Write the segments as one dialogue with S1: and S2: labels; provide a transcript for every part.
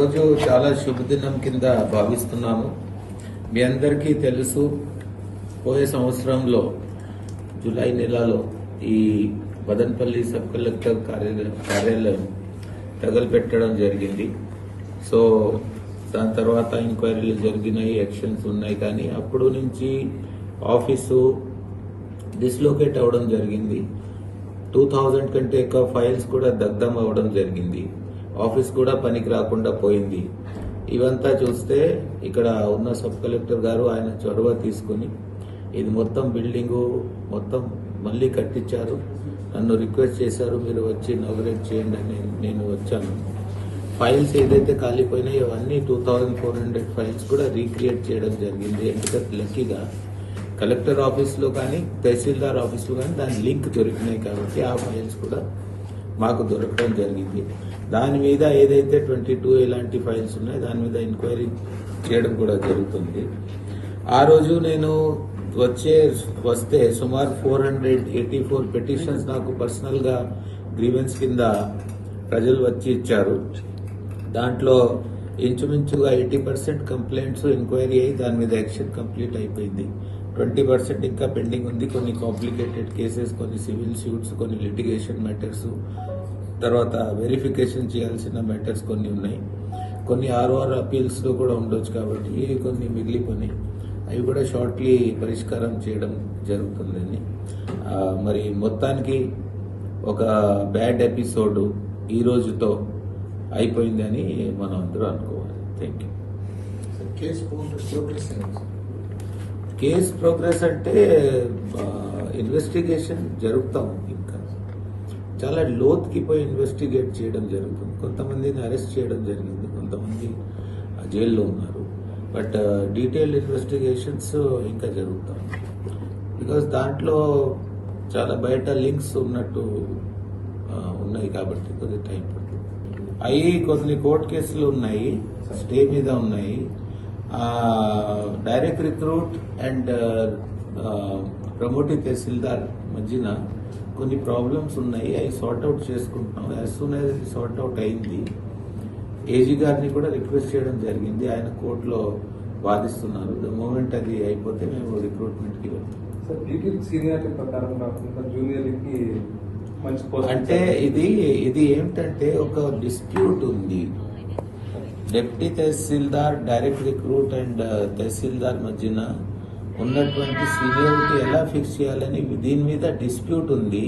S1: ఈరోజు చాలా శుభదినం కింద భావిస్తున్నాము మీ అందరికీ తెలుసు పోయే సంవత్సరంలో జూలై నెలలో ఈ బదన్పల్లి సబ్ కలెక్టర్ కార్యాలయం కార్యాలయం తగలపెట్టడం జరిగింది. సో దాని తర్వాత ఎంక్వైరీలు జరిగినాయి యాక్షన్స్ ఉన్నాయి కానీ అప్పుడు నుంచి ఆఫీసు డిస్లోకేట్ అవ్వడం జరిగింది. టూ థౌజండ్ కంటే ఎక్కువ ఫైల్స్ కూడా దగ్ధం అవ్వడం జరిగింది. ఆఫీస్ కూడా పనికి రాకుండా పోయింది. ఇవంతా చూస్తే ఇక్కడ ఉన్న సబ్ కలెక్టర్ గారు ఆయన చొరవ తీసుకుని ఇది మొత్తం బిల్డింగు మొత్తం మళ్ళీ కట్టించారు. నన్ను రిక్వెస్ట్ చేశారు మీరు వచ్చి నగరేట్ చేయండి అని నేను వచ్చాను. ఫైల్స్ ఏదైతే కాలిపోయినాయో అవన్నీ two thousand four hundred files కూడా రీక్రియేట్ చేయడం జరిగింది. ఎందుకంటే లక్కీగా కలెక్టర్ ఆఫీస్లో కానీ తహసీల్దార్ ఆఫీస్లో కానీ దాని లింక్ దొరికినాయి కాబట్టి ఆ ఫైల్స్ కూడా మాకు దొరకడం జరిగింది. దాని మీద ఏదైతే ట్వంటీ టూ ఇలాంటి ఫైల్స్ ఉన్నాయో దాని మీద ఎంక్వైరీ చేయడం కూడా జరుగుతుంది. ఆ రోజు నేను వచ్చే వస్తే సుమారు four hundred eighty four petitions నాకు పర్సనల్గా గ్రీవెన్స్ కింద ప్రజలు వచ్చి ఇచ్చారు. దాంట్లో ఇంచుమించుగా ఎయిటీ పర్సెంట్ కంప్లైంట్స్ ఎంక్వైరీ అయ్యి దాని మీద యాక్షన్ కంప్లీట్ అయిపోయింది. ట్వంటీ పర్సెంట్ ఇంకా పెండింగ్ ఉంది. కొన్ని కాంప్లికేటెడ్ కేసెస్ కొన్ని సివిల్ సూట్స్ కొన్ని లిటిగేషన్ మ్యాటర్స్. తర్వాత వెరిఫికేషన్ చేయాల్సిన మ్యాటర్స్ కొన్ని ఉన్నాయి. కొన్ని ఆర్ఓఆర్ అపీల్స్లో కూడా ఉండొచ్చు కాబట్టి కొన్ని మిగిలిపోయినాయి. అవి కూడా షార్ట్లీ పరిష్కారం చేయడం జరుగుతుందని. మరి మొత్తానికి ఒక బ్యాడ్ ఎపిసోడ్ ఈ రోజుతో అయిపోయిందని మనం అందరూ అనుకోవాలి. Thank you
S2: case progress
S1: case progress అంటే ఇన్వెస్టిగేషన్ జరుగుతూ ఇంకా. చాలా లోతుకి పోయి ఇన్వెస్టిగేట్ చేయడం జరుగుతుంది. కొంతమందిని అరెస్ట్ చేయడం జరిగింది కొంతమంది ఆ, జైల్లో ఉన్నారు. బట్ డీటెయిల్ ఇన్వెస్టిగేషన్స్ ఇంకా జరుగుతాం. బికాస్ దాంట్లో చాలా బయట లింక్స్ ఉన్నట్టు ఉన్నాయి కాబట్టి కొద్దిగా టైం పడుతుంది. అవి కొన్ని కోర్టు కేసులు ఉన్నాయి స్టే మీద ఉన్నాయి. Direct recruit and promotive tahsildar మధ్యన కొన్ని ప్రాబ్లమ్స్ ఉన్నాయి. అవి సార్ట్ అవుట్ చేసుకుంటున్నాం. యాజ్ సూన్ యాజ్ ఇది సార్ట్ అవుట్ అయింది ఏజీ గారిని కూడా రిక్వెస్ట్ చేయడం జరిగింది. ఆయన కోర్టులో వాదిస్తున్నారు. ద మూమెంట్ అది అయిపోతే మేము రిక్రూట్మెంట్కి వెళ్తాం.
S3: సీనియారిటీ ప్రకారం కాకుండా జూనియర్కి
S1: అంటే ఇది ఇది ఏమిటంటే ఒక డిస్ప్యూట్ ఉంది. Deputy tahsildar direct recruit and tahsildar మధ్యన ఉన్నటువంటి సీనియారిటీ ఎలా ఫిక్స్ చేయాలని దీని మీద డిస్ప్యూట్ ఉంది.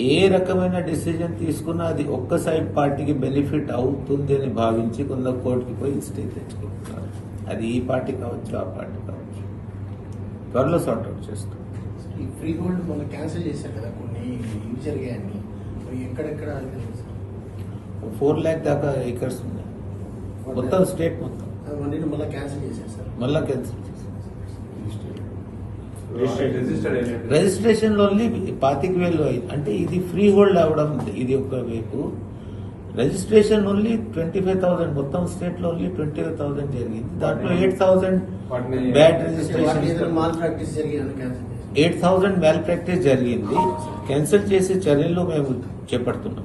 S1: ఏ రకమైన డిసిజన్ తీసుకున్నా అది ఒక్క సైడ్ పార్టీకి బెనిఫిట్ అవుతుంది అని భావించి కొంత కోర్టుకి పోయి స్టే తెచ్చుకుంటున్నారు. అది ఈ పార్టీ కావచ్చు ఆ పార్టీ కావచ్చు. త్వరలో సార్ట్అవుట్ చేస్తాం.
S2: ఈ ఫ్రీ హోల్డ్ మొన్న క్యాన్సిల్ చేశారు కదా కొన్ని జరిగాయని ఎక్కడెక్కడ
S1: ఫోర్ ల్యాక్ దాకా ఏకర్స్ ఉన్నాయి. మొత్తం స్టేట్ మొత్తం.
S2: మళ్ళీ క్యాన్సిల్ చేశారు సార్.
S1: మళ్ళా క్యాన్సిల్ చేశారు.
S3: రిజిస్టర్డ్ అయినట్టు
S1: రిజిస్ట్రేషన్లో ఓన్లీ పాతిక వేలు అయింది అంటే ఇది ఫ్రీ హోల్డ్ అవడం ఇది ఒక వైపు. Registration only twenty five thousand మొత్తం స్టేట్లో ఓన్లీ ట్వంటీ ఫైవ్ థౌసండ్ జరిగింది. దాంట్లో ఎయిట్ థౌసండ్
S3: వాటిని-
S1: bad registration eight thousand malpractice జరిగింది. క్యాన్సిల్ చేసే చర్యలు మేము చేపడుతున్నాం